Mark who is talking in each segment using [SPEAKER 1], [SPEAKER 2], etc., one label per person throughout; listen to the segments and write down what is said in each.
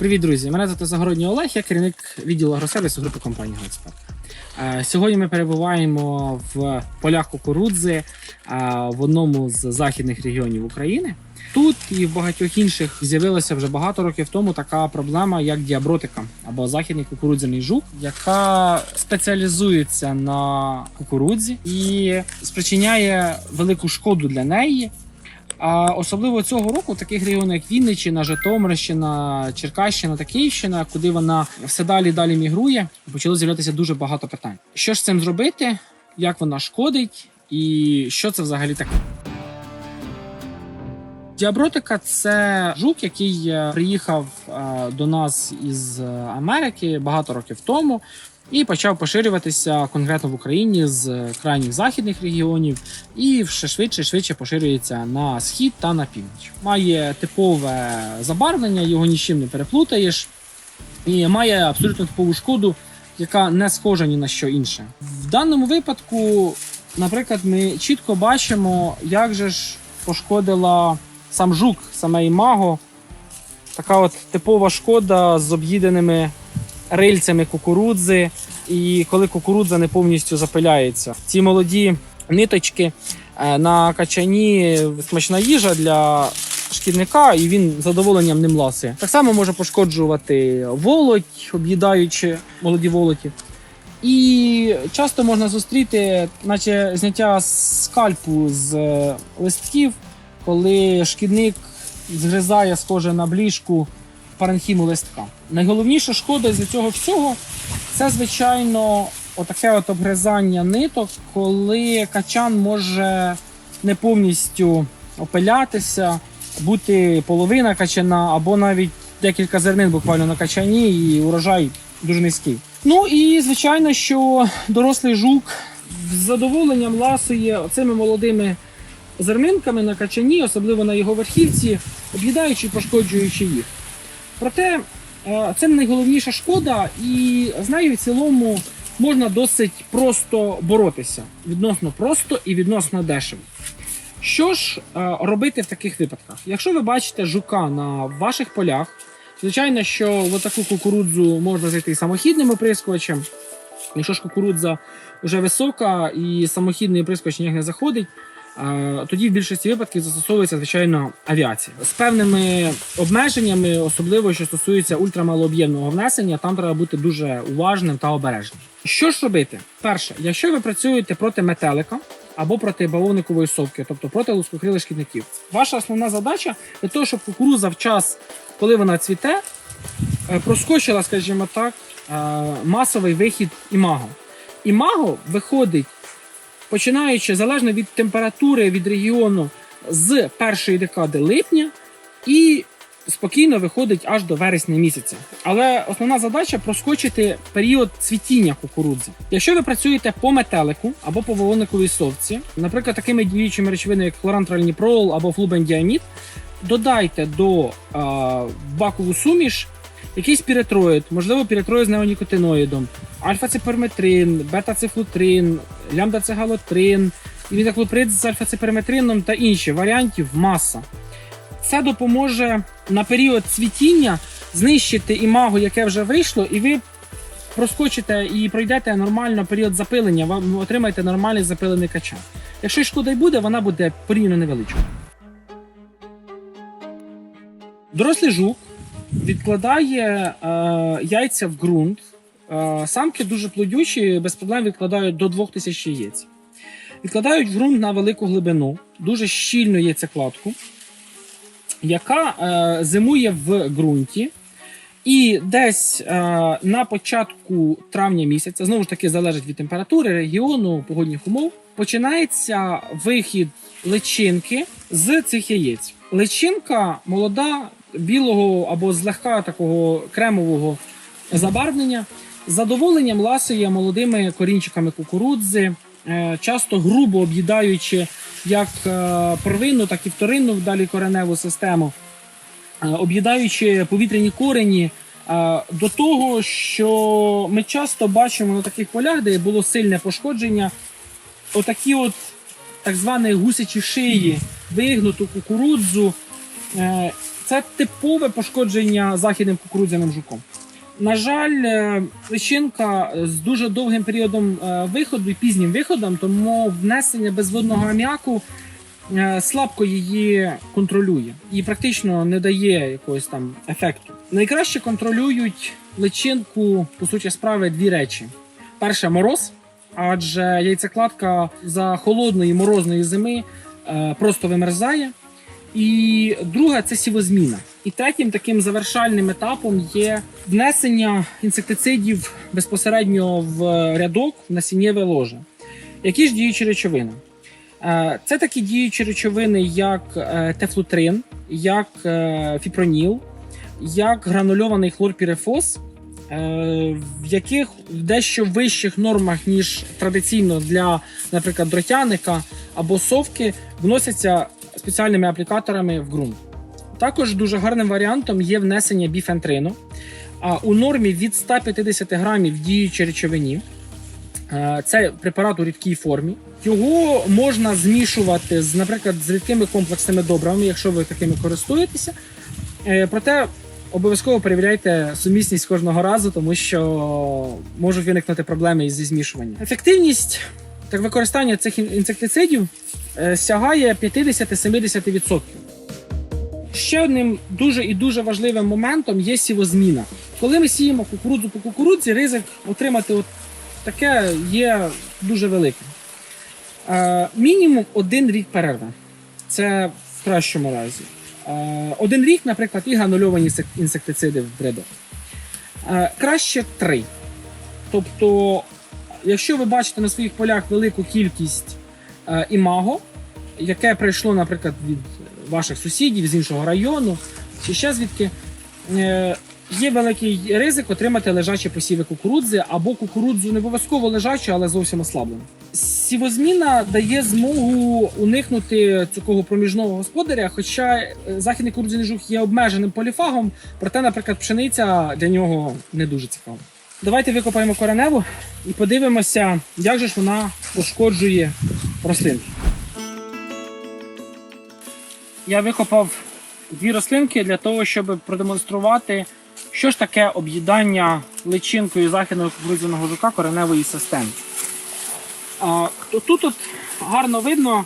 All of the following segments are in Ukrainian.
[SPEAKER 1] Привіт, друзі! Мене звати Загородній Олег, я керівник відділу агросервісу групи компанії Гройспек. Е, Сьогодні ми перебуваємо в полях кукурудзи е, в одному з західних регіонів України. Тут і в багатьох інших з'явилася вже багато років тому така проблема, як діабротика або західний кукурудзяний жук, яка спеціалізується на кукурудзі і спричиняє велику шкоду для неї. А особливо цього року в таких регіонах як Вінниччина, Житомирщина, Черкащина та Київщина, куди вона все далі далі мігрує, почало з'являтися дуже багато питань. Що ж з цим зробити, як вона шкодить, і що це взагалі таке? Діабротика це жук, який е, приїхав е, до нас із е, Америки багато років тому. І почав поширюватися конкретно в Україні з крайніх західних регіонів, і ще швидше швидше поширюється на схід та на північ. Має типове забарвлення, його нічим не переплутаєш, і має абсолютно типову шкоду, яка не схожа ні на що інше. В даному випадку, наприклад, ми чітко бачимо, як же ж пошкодила сам жук, саме імаго. Така от типова шкода з об'їденими рильцями кукурудзи, і коли кукурудза не повністю запиляється. Ці молоді ниточки е, на качані смачна їжа для шкідника, і він з задоволенням ним ласує. Так само може пошкоджувати волоть, об'їдаючи молоді волоті. І часто можна зустріти, наче зняття скальпу з е, листків, коли шкідник згризає, схоже на бліжку паренхіму листка. Найголовніша шкода з цього всього це, звичайно, отаке от обгризання ниток, коли качан може не повністю опилятися, бути половина качана або навіть декілька зернин буквально на качані, і урожай дуже низький. Ну і звичайно, що дорослий жук з задоволенням ласує цими молодими зернинками на качані, особливо на його верхівці, об'їдаючи і пошкоджуючи їх. Проте е, це не найголовніша шкода, і з нею в цілому можна досить просто боротися. Відносно просто і відносно дешево. Що ж е, робити в таких випадках? Якщо ви бачите жука на ваших полях, звичайно, що в таку кукурудзу можна зайти самохідним оприскувачем. Якщо ж кукурудза вже висока і самохідний оприскувач ніяк не заходить, тоді в більшості випадків застосовується звичайно авіація з певними обмеженнями, особливо що стосується ультрамалооб'ємного внесення, там треба бути дуже уважним та обережним. Що ж робити? Перше, якщо ви працюєте проти метелика або проти бавовникової совки, тобто проти лускокрилих шкідників, ваша основна задача для того, щоб кукуруза в час, коли вона цвіте, е, проскочила, скажімо так, е, масовий вихід імаго. Імаго виходить починаючи залежно від температури від регіону з першої декади липня і спокійно виходить аж до вересня місяця. Але основна задача проскочити період цвітіння кукурудзи. Якщо ви працюєте по метелику або по вовониковій совці, наприклад, такими діючими речовинами, як хлорантральніпрол або флубендіамід, додайте до е, бакову суміш якийсь піретроїд, можливо, піретроїд з неонікотиноїдом, альфа-циперметрин, бета-цифлутрин, лямда-цегалотрин, імідоклоприд з альфа-циперметрином та інші варіантів маса. Це допоможе на період цвітіння знищити імаго, яке вже вийшло, і ви проскочите і пройдете нормально період запилення, ви отримаєте нормальний запилений качан. Якщо шкода й буде, вона буде порівняно невеличка. Дорослий жук відкладає е, яйця в ґрунт. Е, самки дуже плодючі, без проблем відкладають до 2000 яєць. Відкладають в ґрунт на велику глибину, дуже щільну яйцекладку, яка е, зимує в ґрунті. І десь е, на початку травня місяця, знову ж таки, залежить від температури, регіону, погодних умов, починається вихід личинки з цих яєць. Личинка молода, білого або злегка такого кремового забарвлення, задоволенням ласує молодими корінчиками кукурудзи, е, часто грубо об'їдаючи як е, первинну, так і вторинну далі кореневу систему, е, об'їдаючи повітряні корені. До того, що ми часто бачимо на таких полях, де було сильне пошкодження, отакі от так звані гусячі шиї, вигнуту кукурудзу. Це типове пошкодження західним кукурудзяним жуком. На жаль, е, личинка з дуже довгим періодом е, виходу і пізнім виходом, тому внесення безводного аміаку е, слабко її контролює і практично не дає якогось там ефекту. Найкраще контролюють личинку, по суті справи, дві речі: перше мороз, адже яйцекладка за холодної морозної зими просто вимерзає. І друге це сівозміна. І третім таким завершальним етапом є внесення інсектицидів безпосередньо в рядок насіннєве ложе. Які ж діючі речовини? Е, Це такі діючі речовини, як е, тефлутрин, як е, фіпроніл, як гранульований хлорпірифос, е, в яких в дещо вищих нормах, ніж традиційно для, наприклад, дротяника або совки, вносяться спеціальними аплікаторами в ґрунт. Також дуже гарним варіантом є внесення біфентрину а, у нормі від 150 грамів діючої речовині. Це препарат у рідкій формі. Його можна змішувати з, наприклад, з рідкими комплексними добривами, якщо ви такими користуєтеся. Е, Проте обов'язково перевіряйте сумісність кожного разу, тому що можуть виникнути проблеми зі змішуванням. Ефективність так використання цих інсектицидів сягає 50-70%. Ще одним дуже і дуже важливим моментом є сівозміна. Коли ми сіємо кукурудзу по кукурудзі, ризик отримати от таке є дуже великим. Е, мінімум один рік перерви. Це в кращому разі. Е, один рік, наприклад, і гранульовані інсектициди в рядок. Е, краще три. Тобто, якщо ви бачите на своїх полях велику кількість е, імаго, яке прийшло, наприклад, від ваших сусідів з іншого району, чи ще звідки, е, є великий ризик отримати лежачі посіви кукурудзи або кукурудзу не обов'язково лежачу, але зовсім ослаблену. Сівозміна дає змогу уникнути такого проміжного господаря, хоча е, західний кукурудзяний жук є обмеженим поліфагом, проте, наприклад, пшениця для нього не дуже цікава. Давайте викопаємо кореневу і подивимося, як же ж вона пошкоджує рослинки. Я викопав дві рослинки для того, щоб продемонструвати, що ж таке об'їдання личинкою західного кукурудзяного жука кореневої системи. А, тут от гарно видно,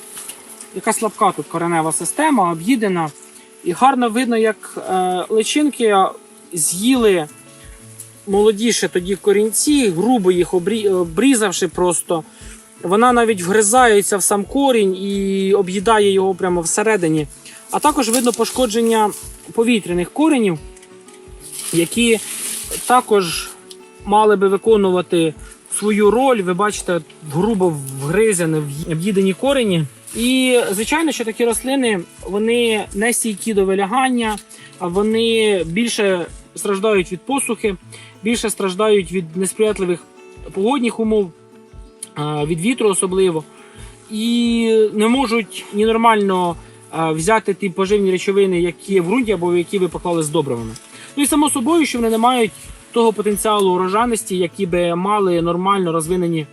[SPEAKER 1] яка слабка тут коренева система, об'їдена. І гарно видно, як е, личинки з'їли молодіше тоді корінці, грубо їх обрізавши просто. Вона навіть вгризається в сам корінь і об'їдає його прямо всередині. А також видно пошкодження повітряних коренів, які також мали би виконувати свою роль. Ви бачите, грубо вгризані, об'їдені корені. І звичайно, що такі рослини вони не стійкі до вилягання, а вони більше страждають від посухи, більше страждають від несприятливих погодних умов, від вітру особливо. І не можуть ні нормально взяти ті поживні речовини, які є в ґрунті або які ви поклали з добривами. Ну і само собою, що вони не мають того потенціалу урожайності, які би мали нормально розвинені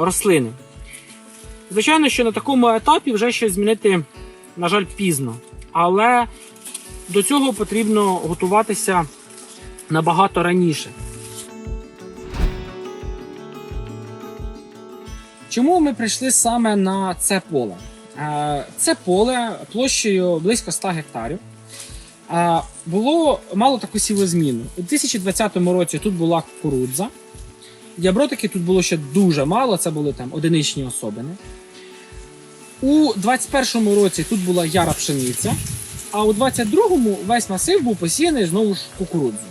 [SPEAKER 1] рослини. Звичайно, що на такому етапі вже щось змінити, на жаль, пізно. Але до цього потрібно готуватися набагато раніше. Чому ми прийшли саме на це поле? Е, Це поле площею близько 100 гектарів. Е, Було мало таку сівозміну. У 2020 році тут була кукурудза. Ябротики тут було ще дуже мало, це були там одиничні особини. У 2021 році тут була яра пшениця, а у 2022 весь масив був посіяний знову ж кукурудзою.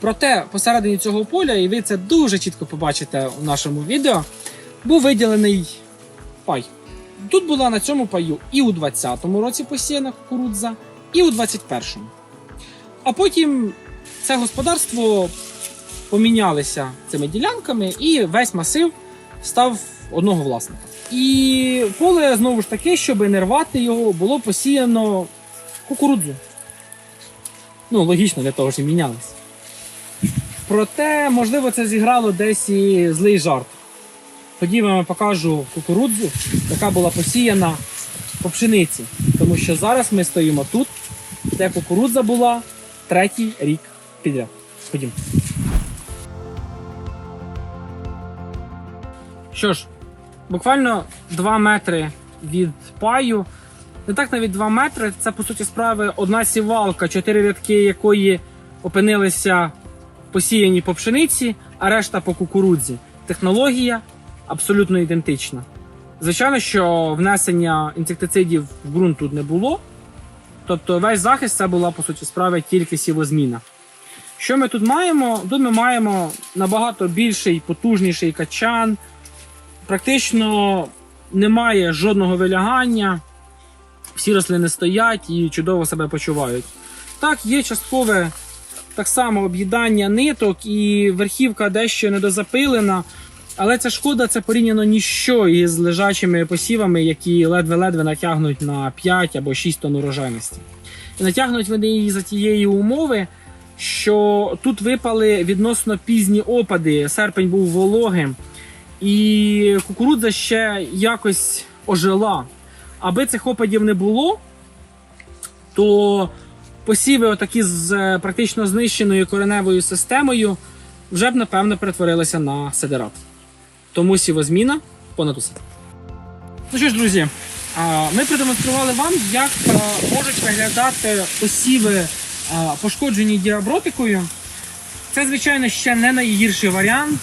[SPEAKER 1] Проте посередині цього поля, і ви це дуже чітко побачите у нашому відео, був виділений пай. Тут була на цьому паю і у 2020 році посіяна кукурудза, і у 2021. А потім це господарство помінялися цими ділянками, і весь масив став одного власника. І поле знову ж таки, щоб не рвати його, було посіяно кукурудзу. Ну, логічно, для того, що мінялися. Проте, можливо, це зіграло десь і злий жарт. Тоді я вам покажу кукурудзу, яка була посіяна по пшениці. Тому що зараз ми стоїмо тут, де кукурудза була третій рік підряд. Ходім. Що ж, буквально 2 метри від паю. Не так навіть 2 метри. Це по суті справи одна сівалка, чотири рядки якої опинилися посіяні по пшениці, а решта по кукурудзі. Технологія абсолютно ідентична. Звичайно, що внесення інсектицидів в ґрунт тут не було. Тобто весь захист це була по суті справи тільки сівозміна. Що ми тут маємо? Тут ми маємо набагато більший, потужніший качан. Практично немає жодного вилягання, всі рослини стоять і чудово себе почувають. Так, є часткове так само об'їдання ниток і верхівка дещо недозапилена, але ця шкода це порівняно ніщо із лежачими посівами, які ледве-ледве натягнуть на 5 або 6 тонн урожайності. І натягнуть вони її за тієї умови, що тут випали відносно пізні опади. Серпень був вологим, і кукурудза ще якось ожила. Аби цих опадів не було, то посіви, отакі з е, практично знищеною кореневою системою, вже б напевно перетворилися на сидерат. Тому сівозміна понад усе. Ну що ж, друзі, ми продемонстрували вам, як можуть виглядати посіви, пошкоджені діабротикою. Це, звичайно, ще не найгірший варіант.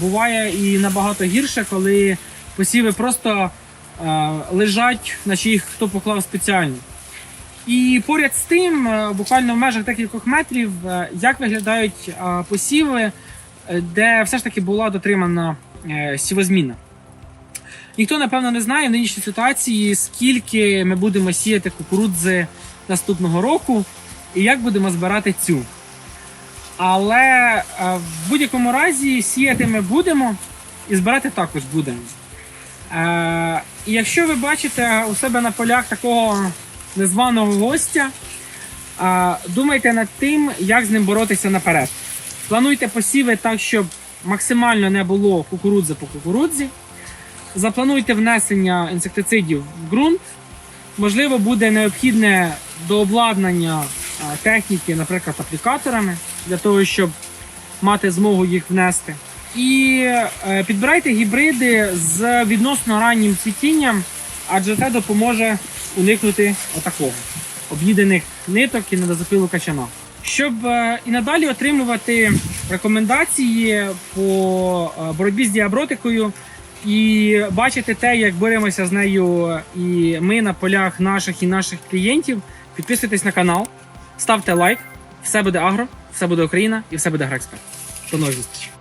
[SPEAKER 1] Буває і набагато гірше, коли посіви просто лежать, наче їх хто поклав спеціально. І поряд з тим, буквально в межах декількох метрів, як виглядають посіви, де все ж таки була дотримана сівозміна. Ніхто, напевно, не знає в нинішній ситуації, скільки ми будемо сіяти кукурудзи наступного року і як будемо збирати цю. Але е, в будь-якому разі сіяти ми будемо і збирати також будемо. Е, І якщо ви бачите у себе на полях такого незваного гостя, е, думайте над тим, як з ним боротися наперед. Плануйте посіви так, щоб максимально не було кукурудзи по кукурудзі. Заплануйте внесення інсектицидів в ґрунт. Можливо, буде необхідне дообладнання техніки, наприклад, аплікаторами, для того, щоб мати змогу їх внести. І е, підбирайте гібриди з відносно раннім цвітінням, адже це допоможе уникнути отакого об'їдених ниток і недозапилу качана. Щоб е, і надалі отримувати рекомендації по е, боротьбі з діабротикою і бачити те, як боремося з нею і ми на полях наших і наших клієнтів, підписуйтесь на канал, ставте лайк. Все буде агро, все буде Україна і все буде Грекспер. До нових зустрічей!